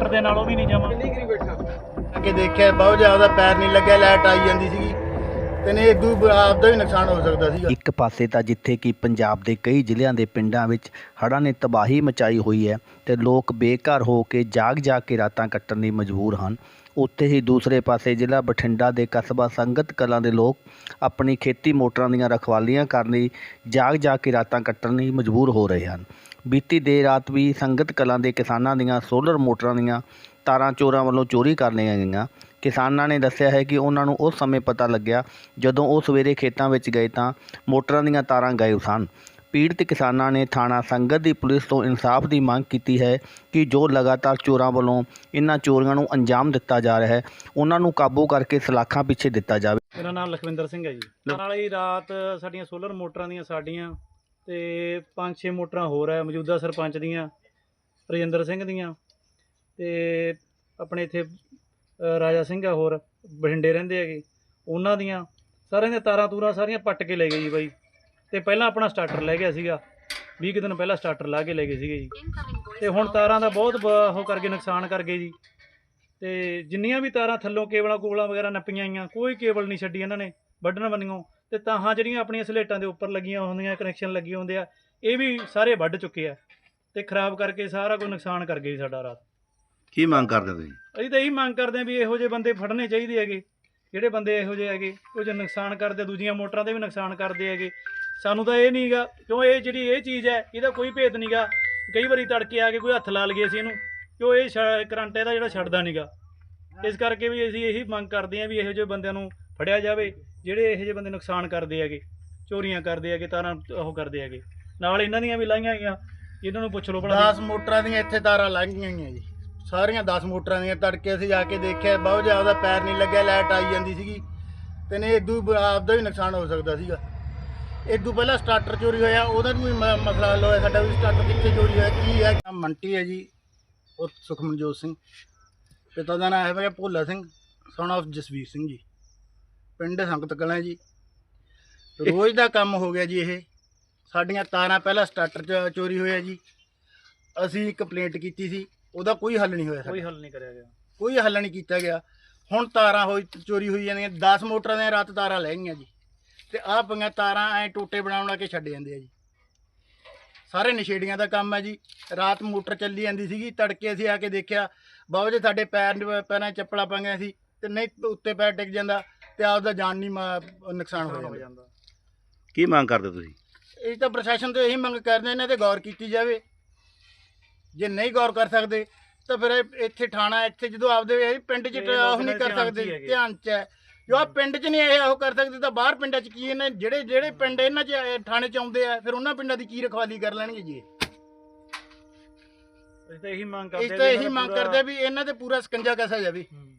Motor ਦੇ ਨਾਲੋਂ ਵੀ ਨਹੀਂ ਜਮਾ ਕਿ ਦੇਖਿਆ ਬਹੁਤ ਜ਼ਿਆਦਾ ਪੈਰ ਨਹੀਂ ਲੱਗਿਆ ਲਾਈਟ ਆਈ ਜਾਂਦੀ ਸੀਗੀ। ਤੇ ਨੇ ਇਦੂ ਆਪਦਾ ਵੀ ਨੁਕਸਾਨ ਹੋ ਸਕਦਾ ਸੀਗਾ। ਇੱਕ ਪਾਸੇ ਤਾਂ ਜਿੱਥੇ ਕਿ ਪੰਜਾਬ ਦੇ ਕਈ ਜ਼ਿਲ੍ਹਿਆਂ ਦੇ ਪਿੰਡਾਂ ਵਿੱਚ ਹੜ੍ਹਾਂ ਨੇ ਤਬਾਹੀ ਮਚਾਈ ਹੋਈ ਹੈ ਤੇ ਲੋਕ ਬੇਘਰ ਹੋ ਕੇ ਜਾਗ-ਜਾਗ ਕੇ ਰਾਤਾਂ ਕੱਟਣ ਲਈ ਮਜਬੂਰ ਹਨ। ਉੱਥੇ ਹੀ ਦੂਸਰੇ ਪਾਸੇ ਜ਼ਿਲ੍ਹਾ ਬਠਿੰਡਾ ਦੇ ਕਸਬਾ ਸੰਗਤ ਕਲਾਂ ਦੇ ਲੋਕ ਆਪਣੀ ਖੇਤੀ ਮੋਟਰਾਂ ਦੀਆਂ ਰਖਵਾਲੀਆਂ ਕਰਨ ਲਈ ਜਾਗ-ਜਾਗ ਕੇ ਰਾਤਾਂ ਕੱਟਣ ਲਈ ਮਜਬੂਰ ਹੋ ਰਹੇ ਹਨ। ਬੀਤੀ ਦੇਰ ਰਾਤ ਵੀ ਸੰਗਤ ਕਲਾਂ ਦੇ ਕਿਸਾਨਾਂ ਦੀਆਂ ਸੋਲਰ ਮੋਟਰਾਂ ਦੀਆਂ ਤਾਰਾਂ ਚੋਰਾਂ ਵੱਲੋਂ ਚੋਰੀ ਕਰ ਲਈਆਂ ਗਈਆਂ। ਕਿਸਾਨਾਂ ਨੇ ਦੱਸਿਆ ਹੈ ਕਿ ਉਹਨਾਂ ਨੂੰ ਉਸ ਸਮੇਂ ਪਤਾ ਲੱਗਿਆ ਜਦੋਂ ਉਹ ਸਵੇਰੇ ਖੇਤਾਂ ਵਿੱਚ ਗਏ ਤਾਂ ਮੋਟਰਾਂ ਦੀਆਂ ਤਾਰਾਂ ਗਾਇਬ ਸਨ। ਪੀੜਤ ਕਿਸਾਨਾਂ ਨੇ ਥਾਣਾ ਸੰਗਤ ਦੀ ਪੁਲਿਸ ਤੋਂ ਇਨਸਾਫ ਦੀ ਮੰਗ ਕੀਤੀ ਹੈ ਕਿ ਜੋ ਲਗਾਤਾਰ ਚੋਰਾਂ ਵੱਲੋਂ ਇਨ੍ਹਾਂ ਚੋਰੀਆਂ ਨੂੰ ਅੰਜਾਮ ਦਿੱਤਾ ਜਾ ਰਿਹਾ ਹੈ, ਉਹਨਾਂ ਨੂੰ ਕਾਬੂ ਕਰਕੇ ਸਲਾਖਾਂ ਪਿੱਛੇ ਦਿੱਤਾ ਜਾਵੇ। ਮੇਰਾ ਨਾਮ ਲਖਵਿੰਦਰ ਸਿੰਘ ਹੈ ਜੀ। ਨਾਲ ਹੀ ਰਾਤ ਸਾਡੀਆਂ ਸੋਲਰ ਮੋਟਰਾਂ ਦੀਆਂ ਸਾਡੀਆਂ ਤੇ ਪੰਜ ਛੇ ਮੋਟਰਾਂ ਹੋਰ ਹੈ ਮੌਜੂਦਾ ਸਰਪੰਚ ਦੀਆਂ, ਰਜਿੰਦਰ ਸਿੰਘ ਦੀਆਂ ਤੇ ਆਪਣੇ ਇੱਥੇ ਰਾਜਾ ਸਿੰਘ ਆ ਹੋਰ, ਬਠਿੰਡੇ ਰਹਿੰਦੇ ਹੈਗੇ, ਉਹਨਾਂ ਦੀਆਂ, ਸਾਰਿਆਂ ਦੀਆਂ ਤਾਰਾਂ ਤੂਰਾਂ ਸਾਰੀਆਂ ਪੱਟ ਕੇ ਲੈ ਗਏ ਜੀ ਬਾਈ। ਤੇ ਪਹਿਲਾਂ ਆਪਣਾ ਸਟਾਰਟਰ ਲੈ ਗਿਆ ਸੀਗਾ 20 ਕੁ ਦਿਨ ਪਹਿਲਾਂ ਸਟਾਰਟਰ ਲਾ ਕੇ ਲੈ ਗਏ ਸੀਗੇ ਜੀ। ਤੇ ਹੁਣ ਤਾਰਾਂ ਦਾ ਬਹੁਤ ਬ- ਉਹ ਕਰਕੇ ਨੁਕਸਾਨ ਕਰ ਗਏ ਜੀ। ਤੇ ਜਿੰਨੀਆਂ ਵੀ ਤਾਰਾਂ ਥੱਲੋਂ ਕੇਬਲਾਂ ਕੂਬਲਾਂ ਵਗੈਰਾ ਨੱਪੀਆਂ ਆਈਆਂ, ਕੋਈ ਕੇਬਲ ਨਹੀਂ ਛੱਡੀ ਇਹਨਾਂ ਨੇ, ਵੱਢਣ ਬੰਨਿਓ ਤੇ ਤਾਹਾਂ ਜਿਹੜੀਆਂ ਆਪਣੀਆਂ ਸਲੇਟਾਂ ਦੇ ਉੱਪਰ ਲੱਗੀਆਂ ਹੁੰਦੀਆਂ ਕਨੈਕਸ਼ਨ ਲੱਗੇ ਹੁੰਦੇ ਆ ਇਹ ਵੀ ਸਾਰੇ ਵੱਢ ਚੁੱਕੇ ਆ। ਤੇ ਖਰਾਬ ਕਰਕੇ ਸਾਰਾ ਕੁਝ ਨੁਕਸਾਨ ਕਰ ਗਏ ਜੀ ਸਾਡਾ ਰਾਤ। ਕੀ ਮੰਗ ਕਰਦੇ ਤੁਸੀਂ? ਅਸੀਂ ਤਾਂ ਇਹੀ ਮੰਗ ਕਰਦੇ ਹਾਂ ਵੀ ਇਹੋ ਜਿਹੇ ਬੰਦੇ ਫੜਨੇ ਚਾਹੀਦੇ ਹੈਗੇ। ਜਿਹੜੇ ਬੰਦੇ ਇਹੋ ਜਿਹੇ ਹੈਗੇ ਕੁਝ ਨੁਕਸਾਨ ਕਰਦੇ ਦੂਜੀਆਂ ਮੋਟਰਾਂ ਦੇ ਵੀ ਨੁਕਸਾਨ ਕਰਦੇ ਹੈਗੇ। ਸਾਨੂੰ ਤਾਂ ਇਹ ਨਹੀਂਗਾ ਕਿਉਂ ਇਹ ਜਿਹੜੀ ਇਹ ਚੀਜ਼ ਹੈ ਇਹਦਾ ਕੋਈ ਭੇਦ ਨਹੀਂਗਾ। ਕਈ ਵਾਰੀ ਤੜਕੇ ਆ ਕੇ ਕੋਈ ਹੱਥ ਲਾ ਲਈਏ ਅਸੀਂ ਇਹਨੂੰ ਕਿਉਂ ਇਹ ਕਰੰਟ ਇਹਦਾ ਜਿਹੜਾ ਛੱਡਦਾ ਨਹੀਂਗਾ। ਇਸ ਕਰਕੇ ਵੀ ਅਸੀਂ ਇਹੀ ਮੰਗ ਕਰਦੇ ਹਾਂ ਵੀ ਇਹੋ ਜਿਹੇ ਬੰਦਿਆਂ ਨੂੰ ਫੜਿਆ ਜਾਵੇ, ਜਿਹੜੇ ਇਹੋ ਜਿਹੇ ਬੰਦੇ ਨੁਕਸਾਨ ਕਰਦੇ ਹੈਗੇ, ਚੋਰੀਆਂ ਕਰਦੇ ਹੈਗੇ, ਤਾਰਾਂ ਉਹ ਕਰਦੇ ਹੈਗੇ, ਨਾਲ ਇਹਨਾਂ ਦੀਆਂ ਵੀ ਲਾਈਆਂ ਗਈਆਂ ਇਹਨਾਂ ਨੂੰ ਪੁੱਛ ਲਓ ਭਲਾ 10 ਮੋਟਰਾਂ ਦੀਆਂ ਇੱਥੇ ਤਾਰਾਂ ਲੰਘੀਆਂ ਗਈਆਂ ਜੀ। ਸਾਰੀਆਂ 10 ਮੋਟਰਾਂ ਦੀਆਂ ਤੜਕੇ ਅਸੀਂ ਜਾ ਕੇ ਦੇਖਿਆ, ਬਹੁਤ ਜ਼ਿਆਦਾ ਪੈਰ ਨਹੀਂ ਲੱਗਿਆ, ਲਾਈਟ ਆਈ ਜਾਂਦੀ ਸੀਗੀ। ਤੇ ਨੇ ਇਦੂ ਆਪਦਾ ਵੀ ਨੁਕਸਾਨ ਹੋ ਸਕਦਾ ਸੀਗਾ। ਇਦੂ ਪਹਿਲਾਂ ਸਟਾਰਟਰ ਚੋਰੀ ਹੋਇਆ, ਉਹਦਾ ਵੀ ਮਸਲਾ ਹੱਲ ਹੋਇਆ ਸਾਡਾ ਵੀ, ਸਟਾਰਟਰ ਕਿੱਥੇ ਚੋਰੀ ਹੋਇਆ, ਕੀ ਹੈ? ਮੰਟੀ ਹੈ ਜੀ ਉਹ ਸੁਖਮਨਜੋਤ ਸਿੰਘ। ਪਿਤਾ ਦਾ ਨਾਮ ਹੈ ਭੋਲਾ ਸਿੰਘ ਸਨ of ਜਸਵੀਰ ਸਿੰਘ ਜੀ। ਪਿੰਡ ਸੰਗਤ ਕਲਾਂ ਜੀ। ਰੋਜ਼ ਦਾ ਕੰਮ ਹੋ ਗਿਆ ਜੀ ਇਹ। ਸਾਡੀਆਂ ਤਾਰਾਂ ਪਹਿਲਾਂ ਸਟਾਰਟਰ ਚ ਚੋਰੀ ਹੋਇਆ ਜੀ। ਅਸੀਂ ਕੰਪਲੇਂਟ ਕੀਤੀ ਸੀ ਉਹਦਾ ਕੋਈ ਹੱਲ ਨਹੀਂ ਹੋਇਆ ਕੋਈ ਸਾਡਾ। ਹੱਲ ਨਹੀਂ ਕਰਿਆ ਗਿਆ। ਕੋਈ ਹੱਲ ਨਹੀਂ ਕੀਤਾ ਗਿਆ। ਹੁਣ ਤਾਰਾਂ ਹੋਈ ਚੋਰੀ ਹੋਈ ਜਾਂਦੀਆਂ 10 ਮੋਟਰਾਂ ਦੀਆਂ ਰਾਤ ਤਾਰਾਂ ਲੈ ਗਈਆਂ ਜੀ। ਤੇ ਆਹ ਪਈਆਂ ਤਾਰਾਂ ਐ ਟੋਟੇ ਬਣਾਉਣ ਲਾ ਕੇ ਛੱਡ ਜਾਂਦੇ ਆ ਜੀ। ਸਾਰੇ ਨਸ਼ੇੜੀਆਂ ਦਾ ਕੰਮ ਹੈ ਜੀ। ਰਾਤ ਮੋਟਰ ਚੱਲੀ ਜਾਂਦੀ ਸੀਗੀ ਤੜਕੇ ਅਸੀਂ ਆ ਕੇ ਦੇਖਿਆ ਬਾਬਾ ਜੀ ਸਾਡੇ ਪੈਰ ਪੈਰਾਂ 'ਚ ਚੱਪਲਾਂ ਪਾਈਆਂ ਸੀ ਤੇ ਨਹੀਂ ਉੱਤੇ ਪੈਰ ਟਿਕ ਜਾਂਦਾ। ਤੇ ਆਪਦਾ ਜਾਨ ਨਹੀਂ ਮਾ- ਨੁਕਸਾਨ ਹੋ ਜਾਂਦਾ ਕੀ ਮੰਗ ਕਰਦੇ ਤੁਸੀਂ ਇਹ ਤਾਂ ਪ੍ਰਸ਼ਾਸਨ ਤੋਂ ਇਹੀ ਮੰਗ ਕਰਦੇ ਇਹਨਾਂ ਤੇ ਗੌਰ ਕੀਤੀ ਜਾਵੇ ਜੇ ਨਹੀਂ ਗੌਰ ਕਰ ਸਕਦੇ ਤਾਂ ਫਿਰ ਇਹ ਇੱਥੇ ਠਾਣਾ ਇੱਥੇ ਜਦੋਂ ਆਪਦੇ ਇਹ ਪਿੰਡ 'ਚ ਇਹ ਉਹ ਨਹੀਂ ਕਰ ਦੇ ਧਿਆਨ 'ਚ ਸਕਦੇ ਹੀ ਹੈਗੇ। ਧਿਆਨ 'ਚ ਹੈ ਜੋ ਆ ਪਿੰਡ 'ਚ ਨਹੀਂ ਇਹ ਉਹ ਕਰ ਸਕਦੇ ਤਾਂ ਬਾਹਰ ਪਿੰਡਾਂ 'ਚ ਕੀ ਇਹਨੇ ਜਿਹੜੇ ਜਿਹੜੇ ਪਿੰਡ ਇਹਨਾਂ 'ਚ ਇਹ ਥਾਣੇ 'ਚ ਆਉਂਦੇ ਆ ਫਿਰ ਉਹਨਾਂ ਪਿੰਡਾਂ ਦੀ ਕੀ ਰਖਵਾਲੀ ਕਰ ਲੈਣਗੇ ਜੀ ਇਹ? ਅਸੀਂ ਤਾਂ ਇਹੀ ਮੰਗ ਕਰਦੇ ਇਸ ਤਾਂ ਇਹਨਾਂ ਇਹੀ ਦਾ ਮੰਗ ਪੂਰਾ- ਕਰਦੇ ਵੀ ਇਹਨਾਂ ਤੇ ਪੂਰਾ ਸਕੰਜਾ ਕਸਿਆ ਜਾਵੇ ਹੂੰ।